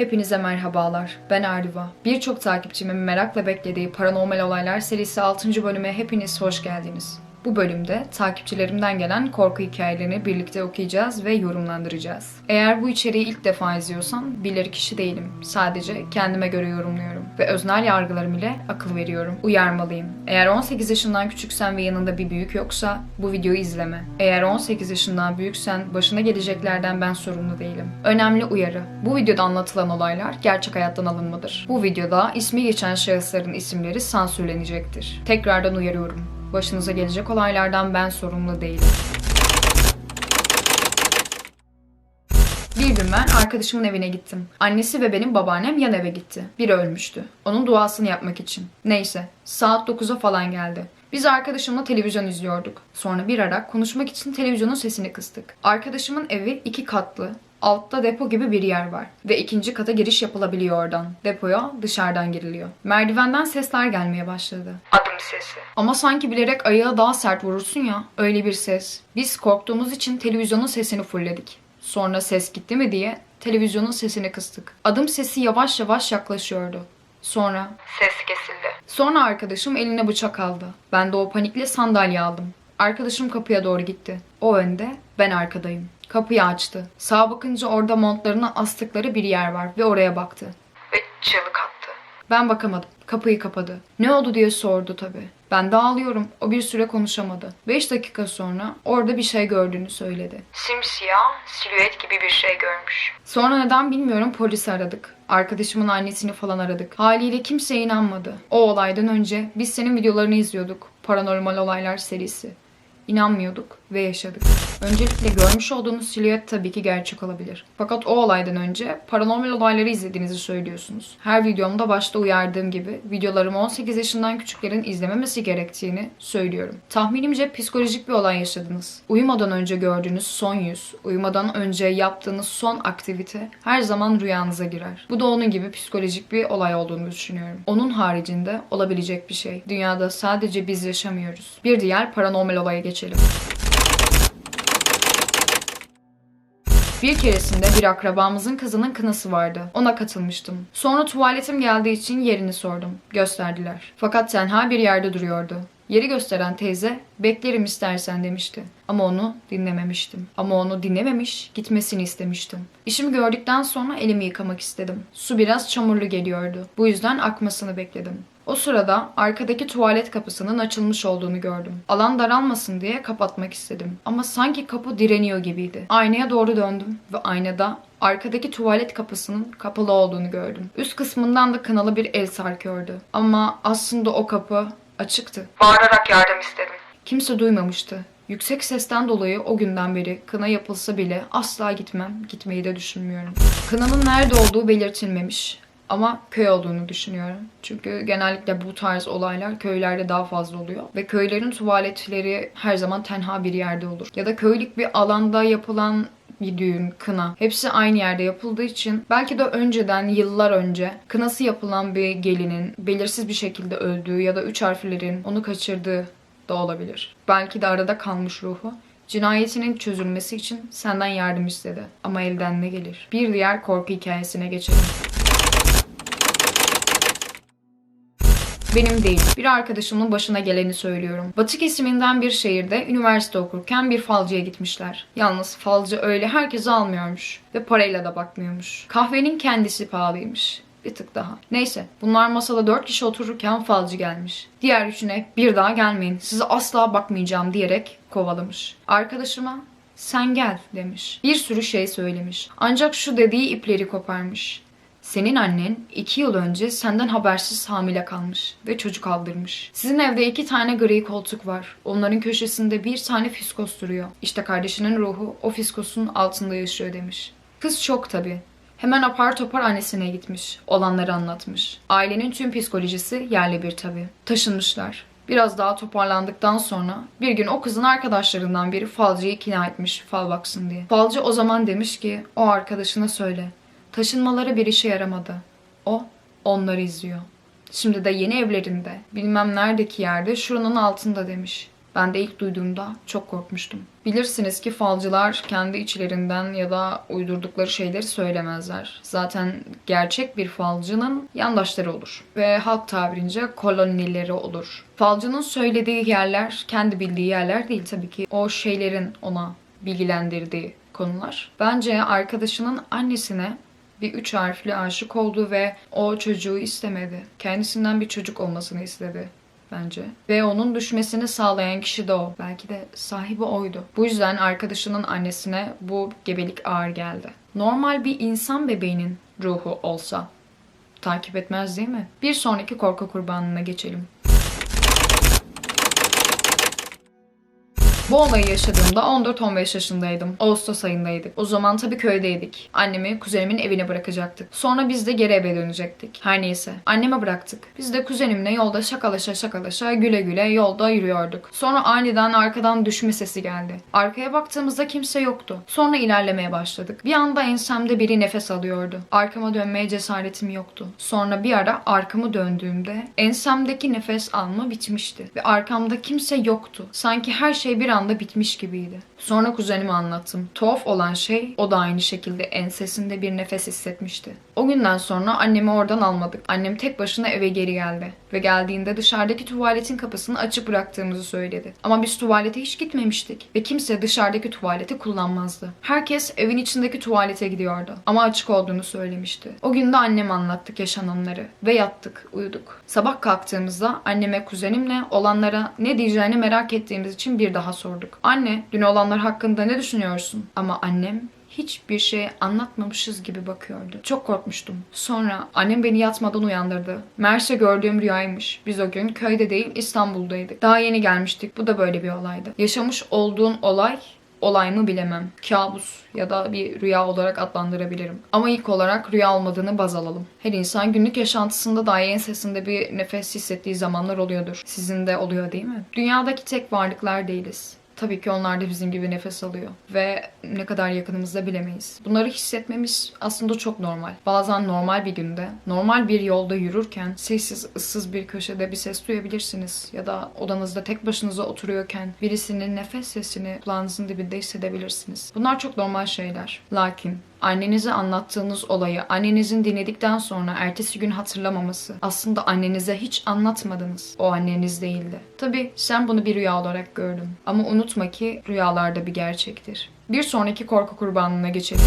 Hepinize merhabalar. Ben Ardiva. Birçok takipçimin merakla beklediği Paranormal Olaylar serisi 6. bölüme hepiniz hoş geldiniz. Bu bölümde takipçilerimden gelen korku hikayelerini birlikte okuyacağız ve yorumlandıracağız. Eğer bu içeriği ilk defa izliyorsan bilir kişi değilim. Sadece kendime göre yorumluyorum ve öznel yargılarım ile akıl veriyorum. Uyarmalıyım. Eğer 18 yaşından küçüksen ve yanında bir büyük yoksa bu videoyu izleme. Eğer 18 yaşından büyüksen başına geleceklerden ben sorumlu değilim. Önemli uyarı. Bu videoda anlatılan olaylar gerçek hayattan alınmadır. Bu videoda ismi geçen şahısların isimleri sansürlenecektir. Tekrardan uyarıyorum. Başınıza gelecek olaylardan ben sorumlu değilim. Bir gün ben arkadaşımın evine gittim. Annesi ve benim babaannem yan eve gitti. Biri ölmüştü. Onun duasını yapmak için. Neyse, saat 9'a falan geldi. Biz arkadaşımla televizyon izliyorduk. Sonra bir ara konuşmak için televizyonun sesini kıstık. Arkadaşımın evi iki katlı. Altta depo gibi bir yer var ve ikinci kata giriş yapılabiliyor oradan. Depoya dışarıdan giriliyor. Merdivenden sesler gelmeye başladı. Adım sesi. Ama sanki bilerek ayağa daha sert vurursun ya, öyle bir ses. Biz korktuğumuz için televizyonun sesini fullledik. Sonra ses gitti mi diye televizyonun sesini kıstık. Adım sesi yavaş yavaş yaklaşıyordu. Sonra ses kesildi. Sonra arkadaşım eline bıçak aldı. Ben de o panikle sandalye aldım. Arkadaşım kapıya doğru gitti. O önde, ben arkadayım. Kapıyı açtı. Sağa bakınca orada montlarını astıkları bir yer var ve oraya baktı. Ve çığlık attı. Ben bakamadım. Kapıyı kapadı. Ne oldu diye sordu tabii. Ben de ağlıyorum. O bir süre konuşamadı. 5 dakika sonra orada bir şey gördüğünü söyledi. Simsiyah, silüet gibi bir şey görmüş. Sonra neden bilmiyorum polisi aradık. Arkadaşımın annesini falan aradık. Haliyle kimseye inanmadı. O olaydan önce biz senin videolarını izliyorduk. Paranormal Olaylar serisi. İnanmıyorduk ve yaşadık. Öncelikle görmüş olduğunuz silüet tabii ki gerçek olabilir. Fakat o olaydan önce paranormal olayları izlediğinizi söylüyorsunuz. Her videomda başta uyardığım gibi videolarımı 18 yaşından küçüklerin izlememesi gerektiğini söylüyorum. Tahminimce psikolojik bir olay yaşadınız. Uyumadan önce gördüğünüz son yüz, uyumadan önce yaptığınız son aktivite her zaman rüyanıza girer. Bu da onun gibi psikolojik bir olay olduğunu düşünüyorum. Onun haricinde olabilecek bir şey. Dünyada sadece biz yaşamıyoruz. Bir diğer paranormal olaya geçelim. Bir keresinde bir akrabamızın kızının kınası vardı. Ona katılmıştım. Sonra tuvaletim geldiği için yerini sordum. Gösterdiler. Fakat tenha bir yerde duruyordu. Yeri gösteren teyze beklerim istersen demişti. Ama onu dinlememiştim. Ama onu dinlememiş, gitmesini istemiştim. İşimi gördükten sonra elimi yıkamak istedim. Su biraz çamurlu geliyordu. Bu yüzden akmasını bekledim. O sırada arkadaki tuvalet kapısının açılmış olduğunu gördüm. Alan daralmasın diye kapatmak istedim. Ama sanki kapı direniyor gibiydi. Aynaya doğru döndüm ve aynada arkadaki tuvalet kapısının kapalı olduğunu gördüm. Üst kısmından da kanalı bir el sarkıyordu. Ama aslında o kapı açıktı. Bağırarak yardım istedim. Kimse duymamıştı. Yüksek sesten dolayı o günden beri kına yapılsa bile asla gitmem, gitmeyi de düşünmüyorum. Kınanın nerede olduğu belirtilmemiş ama köy olduğunu düşünüyorum. Çünkü genellikle bu tarz olaylar köylerde daha fazla oluyor. Ve köylerin tuvaletleri her zaman tenha bir yerde olur. Ya da köylük bir alanda yapılan bir düğün, kına. Hepsi aynı yerde yapıldığı için belki de önceden, yıllar önce kınası yapılan bir gelinin belirsiz bir şekilde öldüğü ya da üç harflerin onu kaçırdığı da olabilir. Belki de arada kalmış ruhu. Cinayetinin çözülmesi için senden yardım istedi. Ama elden ne gelir? Bir diğer korku hikayesine geçelim. Benim değil. Bir arkadaşımın başına geleni söylüyorum. Batı kesiminden bir şehirde üniversite okurken bir falcıya gitmişler. Yalnız falcı öyle herkese almıyormuş. Ve parayla da bakmıyormuş. Kahvenin kendisi pahalıymış. Bir tık daha. Neyse bunlar masada dört kişi otururken falcı gelmiş. Diğer üçüne bir daha gelmeyin size asla bakmayacağım diyerek kovalamış. Arkadaşıma sen gel demiş. Bir sürü şey söylemiş. Ancak şu dediği ipleri koparmış. Senin annen iki yıl önce senden habersiz hamile kalmış ve çocuk aldırmış. Sizin evde iki tane gri koltuk var. Onların köşesinde bir tane fiskos duruyor. İşte kardeşinin ruhu o fiskosun altında yaşıyor demiş. Kız şok tabi. Hemen apar topar annesine gitmiş. Olanları anlatmış. Ailenin tüm psikolojisi yerle bir tabi. Taşınmışlar. Biraz daha toparlandıktan sonra bir gün o kızın arkadaşlarından biri falcıyı ikna etmiş fal baksın diye. Falcı o zaman demiş ki o arkadaşına söyle. Taşınmaları bir işe yaramadı. O onları izliyor. Şimdi de yeni evlerinde bilmem neredeki yerde şuranın altında demiş. Ben de ilk duyduğumda çok korkmuştum. Bilirsiniz ki falcılar kendi içlerinden ya da uydurdukları şeyleri söylemezler. Zaten gerçek bir falcının yandaşları olur. Ve halk tabirince kolonileri olur. Falcının söylediği yerler kendi bildiği yerler değil tabii ki. O şeylerin ona bilgilendirdiği konular. Bence arkadaşının annesine bir üç harfli aşık oldu ve o çocuğu istemedi. Kendisinden bir çocuk olmasını istedi bence. Ve onun düşmesini sağlayan kişi de o. Belki de sahibi oydu. Bu yüzden arkadaşının annesine bu gebelik ağır geldi. Normal bir insan bebeğinin ruhu olsa takip etmez değil mi? Bir sonraki korku kurbanına geçelim. Bu olayı yaşadığımda 14-15 yaşındaydım. Ağustos ayındaydık. O zaman tabii köydeydik. Annemi kuzenimin evine bırakacaktık. Sonra biz de geri eve dönecektik. Her neyse. Anneme bıraktık. Biz de kuzenimle yolda şakalaşa şakalaşa güle güle yolda yürüyorduk. Sonra aniden arkadan düşme sesi geldi. Arkaya baktığımızda kimse yoktu. Sonra ilerlemeye başladık. Bir anda ensemde biri nefes alıyordu. Arkama dönmeye cesaretim yoktu. Sonra bir ara arkamı döndüğümde ensemdeki nefes alma bitmişti. Ve arkamda kimse yoktu. Sanki her şey bir anda bitmiş gibiydi. Sonra kuzenime anlattım. Tuhaf olan şey o da aynı şekilde ensesinde bir nefes hissetmişti. O günden sonra annemi oradan almadık. Annem tek başına eve geri geldi. Ve geldiğinde dışarıdaki tuvaletin kapısını açık bıraktığımızı söyledi. Ama biz tuvalete hiç gitmemiştik. Ve kimse dışarıdaki tuvaleti kullanmazdı. Herkes evin içindeki tuvalete gidiyordu. Ama açık olduğunu söylemişti. O gün de annem anlattık yaşananları. Ve yattık, uyuduk. Sabah kalktığımızda anneme kuzenimle olanlara ne diyeceğini merak ettiğimiz için bir daha sorduk. Anne, dün olanlar hakkında ne düşünüyorsun? Ama annem hiçbir şey anlatmamışız gibi bakıyordu. Çok korkmuştum. Sonra annem beni yatmadan uyandırdı. Meğerse gördüğüm rüyaymış. Biz o gün köyde değil İstanbul'daydık. Daha yeni gelmiştik. Bu da böyle bir olaydı. Yaşamış olduğun olay olay mı bilemem. Kabus ya da bir rüya olarak adlandırabilirim. Ama ilk olarak rüya olmadığını baz alalım. Her insan günlük yaşantısında dahi ensesinde bir nefes hissettiği zamanlar oluyordur. Sizin de oluyor değil mi? Dünyadaki tek varlıklar değiliz. Tabii ki onlar da bizim gibi nefes alıyor. Ve ne kadar yakınımızda bilemeyiz. Bunları hissetmemiz aslında çok normal. Bazen normal bir günde, normal bir yolda yürürken sessiz, ıssız bir köşede bir ses duyabilirsiniz. Ya da odanızda tek başınıza oturuyorken birisinin nefes sesini kulağınızın dibinde hissedebilirsiniz. Bunlar çok normal şeyler. Lakin annenize anlattığınız olayı annenizin dinledikten sonra ertesi gün hatırlamaması aslında annenize hiç anlatmadınız. O anneniz değildi. Tabii sen bunu bir rüya olarak gördün. Ama unutma ki rüyalar da bir gerçektir. Bir sonraki korku kurbanına geçelim.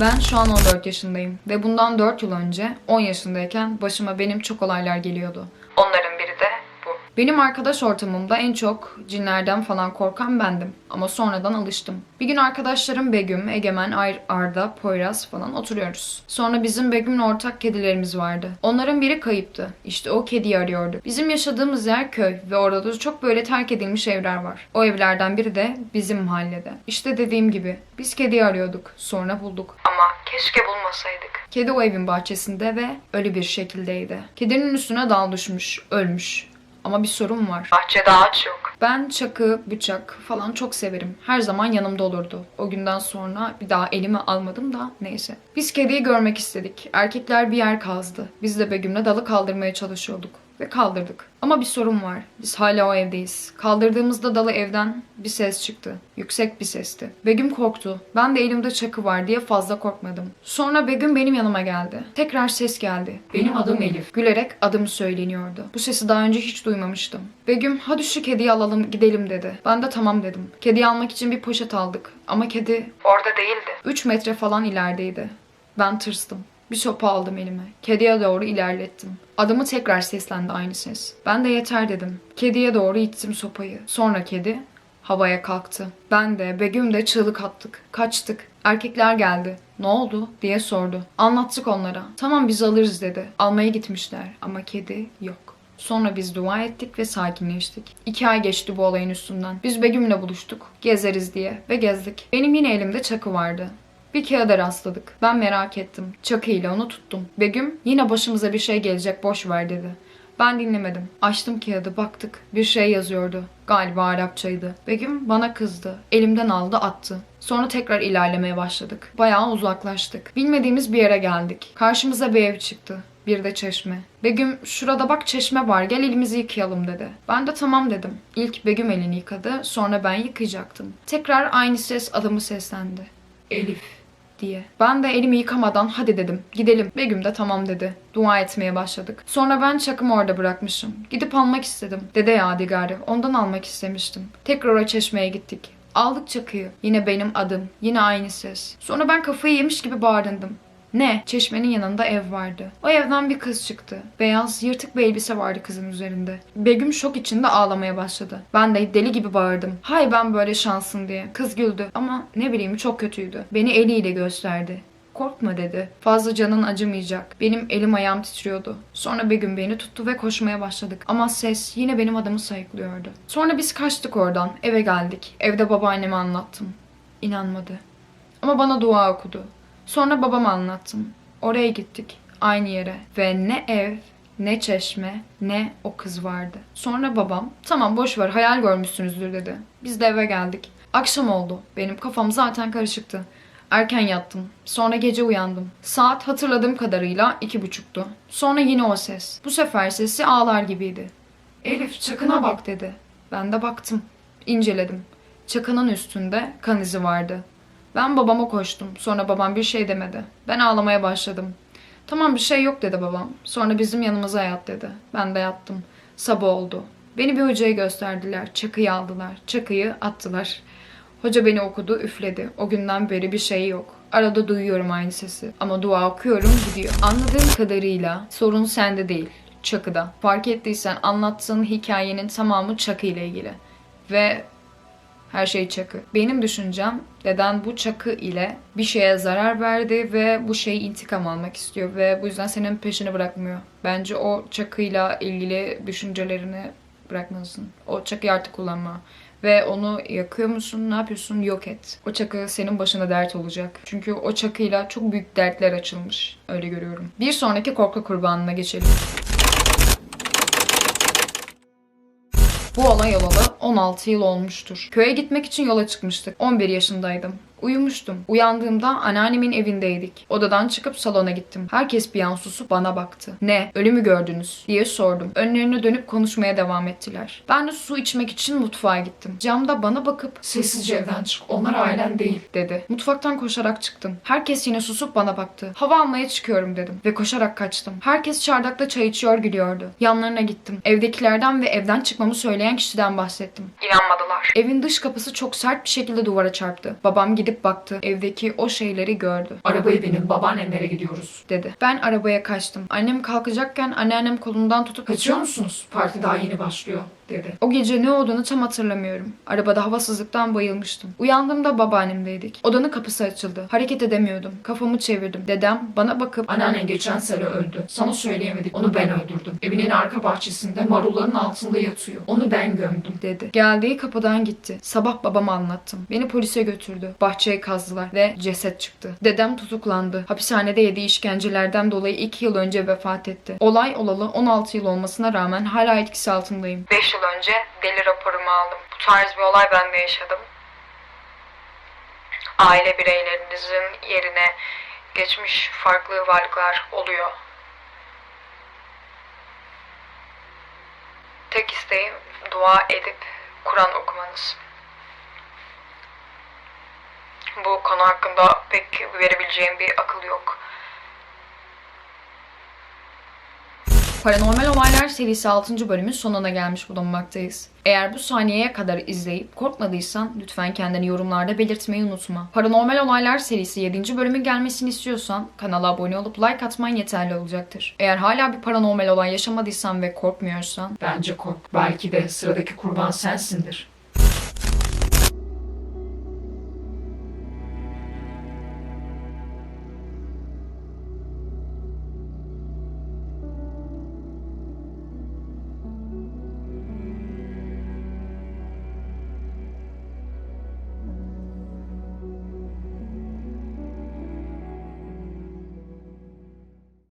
Ben şu an 14 yaşındayım ve bundan 4 yıl önce 10 yaşındayken başıma benim çok olaylar geliyordu. Onların biri de bu. Benim arkadaş ortamımda en çok cinlerden falan korkan bendim ama sonradan alıştım. Bir gün arkadaşlarım Begüm, Egemen, Ar- Arda, Poyraz falan oturuyoruz. Sonra bizim Begüm'le ortak kedilerimiz vardı. Onların biri kayıptı. İşte o kediyi arıyorduk. Bizim yaşadığımız yer köy ve orada da çok böyle terk edilmiş evler var. O evlerden biri de bizim mahallede. İşte dediğim gibi biz kediyi arıyorduk. Sonra bulduk. Ama keşke bulmasaydık. Kedi o evin bahçesinde ve ölü bir şekildeydi. Kedinin üstüne dal düşmüş, ölmüş. Ama bir sorun var. Bahçede ağaç yok. Ben çakı, bıçak falan çok severim. Her zaman yanımda olurdu. O günden sonra bir daha elime almadım da neyse. Biz kediyi görmek istedik. Erkekler bir yer kazdı. Biz de Begüm'le dalı kaldırmaya çalışıyorduk. Ve kaldırdık. Ama bir sorun var. Biz hala o evdeyiz. Kaldırdığımızda dalı evden bir ses çıktı. Yüksek bir sesti. Begüm korktu. Ben de elimde çakı var diye fazla korkmadım. Sonra Begüm benim yanıma geldi. Tekrar ses geldi. Benim adım Elif. Gülerek adım söyleniyordu. Bu sesi daha önce hiç duymamıştım. Begüm hadi şu kediyi alalım gidelim dedi. Ben de tamam dedim. Kediyi almak için bir poşet aldık. Ama kedi orada değildi. 3 metre falan ilerideydi. Ben tırstım. Bir sopa aldım elime. Kediye doğru ilerlettim. Adımı tekrar seslendi aynı ses. Ben de yeter dedim. Kediye doğru ittim sopayı. Sonra kedi havaya kalktı. Ben de Begüm de çığlık attık. Kaçtık. Erkekler geldi. Ne oldu diye sordu. Anlattık onlara. Tamam biz alırız dedi. Almaya gitmişler ama kedi yok. Sonra biz dua ettik ve sakinleştik. İki ay geçti bu olayın üstünden. Biz Begüm'le buluştuk. Gezeriz diye ve gezdik. Benim yine elimde çakı vardı. Bir kağıda rastladık. Ben merak ettim. Çakıyla onu tuttum. Begüm yine başımıza bir şey gelecek boş ver dedi. Ben dinlemedim. Açtım kağıdı baktık. Bir şey yazıyordu. Galiba Arapçaydı. Begüm bana kızdı. Elimden aldı attı. Sonra tekrar ilerlemeye başladık. Bayağı uzaklaştık. Bilmediğimiz bir yere geldik. Karşımıza bir ev çıktı. Bir de çeşme. Begüm şurada bak çeşme var gel elimizi yıkayalım dedi. Ben de tamam dedim. İlk Begüm elini yıkadı sonra ben yıkayacaktım. Tekrar aynı ses adımı seslendi. Elif diye. Ben de elimi yıkamadan hadi dedim. Gidelim. Begüm de tamam dedi. Dua etmeye başladık. Sonra ben çakımı orada bırakmışım. Gidip almak istedim. Dede yadigarı. Ondan almak istemiştim. Tekrar o çeşmeye gittik. Aldık çakıyı. Yine benim adım. Yine aynı ses. Sonra ben kafayı yemiş gibi bağırındım. Ne? Çeşmenin yanında ev vardı. O evden bir kız çıktı. Beyaz, yırtık bir elbise vardı kızın üzerinde. Begüm şok içinde ağlamaya başladı. Ben de deli gibi bağırdım. Hay ben böyle şansın diye. Kız güldü ama ne bileyim çok kötüydü. Beni eliyle gösterdi. Korkma dedi. Fazla canın acımayacak. Benim elim ayağım titriyordu. Sonra Begüm beni tuttu ve koşmaya başladık. Ama ses yine benim adımı sayıklıyordu. Sonra biz kaçtık oradan. Eve geldik. Evde babaanneme anlattım. İnanmadı. Ama bana dua okudu. Sonra babama anlattım. Oraya gittik. Aynı yere. Ve ne ev, ne çeşme, ne o kız vardı. Sonra babam, tamam boş ver hayal görmüşsünüzdür dedi. Biz de eve geldik. Akşam oldu. Benim kafam zaten karışıktı. Erken yattım. Sonra gece uyandım. Saat hatırladığım kadarıyla iki buçuktu. Sonra yine o ses. Bu sefer sesi ağlar gibiydi. Elif çakına bak dedi. Ben de baktım. İnceledim. Çakının üstünde kan izi vardı. Ben babama koştum. Sonra babam bir şey demedi. Ben ağlamaya başladım. Tamam bir şey yok dedi babam. Sonra bizim yanımıza yat dedi. Ben de yattım. Sabah oldu. Beni bir hocaya gösterdiler. Çakıyı aldılar. Çakıyı attılar. Hoca beni okudu, üfledi. O günden beri bir şey yok. Arada duyuyorum aynı sesi. Ama dua okuyorum gidiyor. Anladığım kadarıyla sorun sende değil. Çakıda. Fark ettiysen anlattığın hikayenin tamamı Çakı ile ilgili. Ve her şey çakı. Benim düşüncem deden bu çakı ile bir şeye zarar verdi ve bu şeyi intikam almak istiyor ve bu yüzden senin peşini bırakmıyor. Bence o çakıyla ilgili düşüncelerini bırakmalısın. O çakıyı artık kullanma. Ve onu yakıyor musun? Ne yapıyorsun? Yok et. O çakı senin başına dert olacak. Çünkü o çakıyla çok büyük dertler açılmış. Öyle görüyorum. Bir sonraki korku kurbanına geçelim. Bu olay olalı 16 yıl olmuştur. Köye gitmek için yola çıkmıştık. 11 yaşındaydım. Uyumuştum. Uyandığımda anneannemin evindeydik. Odadan çıkıp salona gittim. Herkes bir an susup bana baktı. Ne? Ölümü gördünüz? diye sordum. Önlerine dönüp konuşmaya devam ettiler. Ben de su içmek için mutfağa gittim. Camda bana bakıp Sessizce evden çık. Onlar ailen değil. dedi. Mutfaktan koşarak çıktım. Herkes yine susup bana baktı. Hava almaya çıkıyorum dedim ve koşarak kaçtım. Herkes çardakta çay içiyor gülüyordu. Yanlarına gittim. Evdekilerden ve evden çıkmamı söyleyen kişiden bahsettim. İnanmadılar. Evin dış kapısı çok sert bir şekilde duvara çarptı. Babam gidip baktı. Evdeki o şeyleri gördü. Arabayı benim babaannemlere gidiyoruz. dedi. Ben arabaya kaçtım. Annem kalkacakken anneannem kolumdan tutup Kaçıyor musunuz? Parti daha yeni başlıyor dedi. O gece ne olduğunu tam hatırlamıyorum. Arabada havasızlıktan bayılmıştım. Uyandığımda babaannemdeydik. Odanın kapısı açıldı. Hareket edemiyordum. Kafamı çevirdim. Dedem bana bakıp Anneannen geçen sene öldü. Sana söyleyemedik. Onu ben öldürdüm. Evinin arka bahçesinde marulların altında yatıyor. Onu ben gömdüm. dedi. Geldiği kapıdan gitti. Sabah babama anlattım. Beni polise götürdü. Bahçeye kazdılar ve ceset çıktı. Dedem tutuklandı. Hapishanede yediği işkencelerden dolayı 2 yıl önce vefat etti. Olay olalı 16 yıl olmasına rağmen hala etkisi altındayım. 5 yıl önce deli raporumu aldım. Bu tarz bir olay ben de yaşadım. Aile bireylerinizin yerine geçmiş farklı varlıklar oluyor. Tek isteğim dua edip Kur'an okumanız. Bu konu hakkında pek verebileceğim bir akıl yok. Paranormal Olaylar serisi 6. bölümün sonuna gelmiş bulunmaktayız. Eğer bu saniyeye kadar izleyip korkmadıysan lütfen kendini yorumlarda belirtmeyi unutma. Paranormal Olaylar serisi 7. bölümün gelmesini istiyorsan kanala abone olup like atman yeterli olacaktır. Eğer hala bir paranormal olay yaşamadıysan ve korkmuyorsan Bence kork. Belki de sıradaki kurban sensindir.